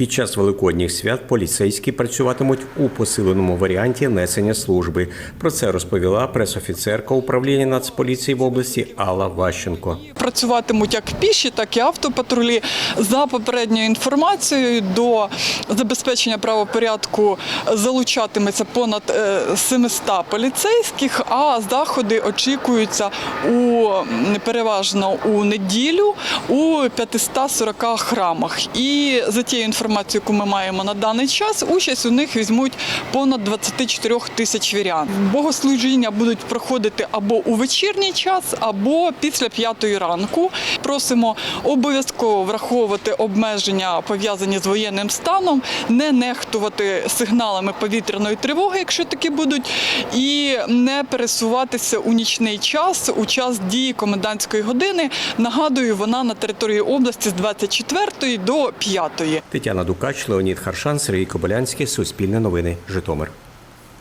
Під час великодніх свят поліцейські працюватимуть у посиленому варіанті несення служби. Про це розповіла пресофіцерка управління Нацполіції в області Алла Ващенко. Працюватимуть як піші, так і автопатрулі за попередньою інформацією до забезпечення правопорядку залучатиметься понад е, 700 поліцейських, а заходи очікуються у переважно у неділю у 540 храмах. І за тією інформацією, яку ми маємо на даний час, участь у них візьмуть понад 24 тисяч вірян. Богослужіння будуть проходити або у вечірній час, або після п'ятої ранку. Просимо обов'язково враховувати обмеження пов'язані з воєнним станом, не нехтувати сигналами повітряної тривоги, якщо такі будуть, і не пересуватися у нічний час, у час дії комендантської години. Нагадую, вона на території області з 24 до 5. Тетяна Дукач, Леонід Харшан, Сергій Кобилянський, Суспільне новини, Житомир.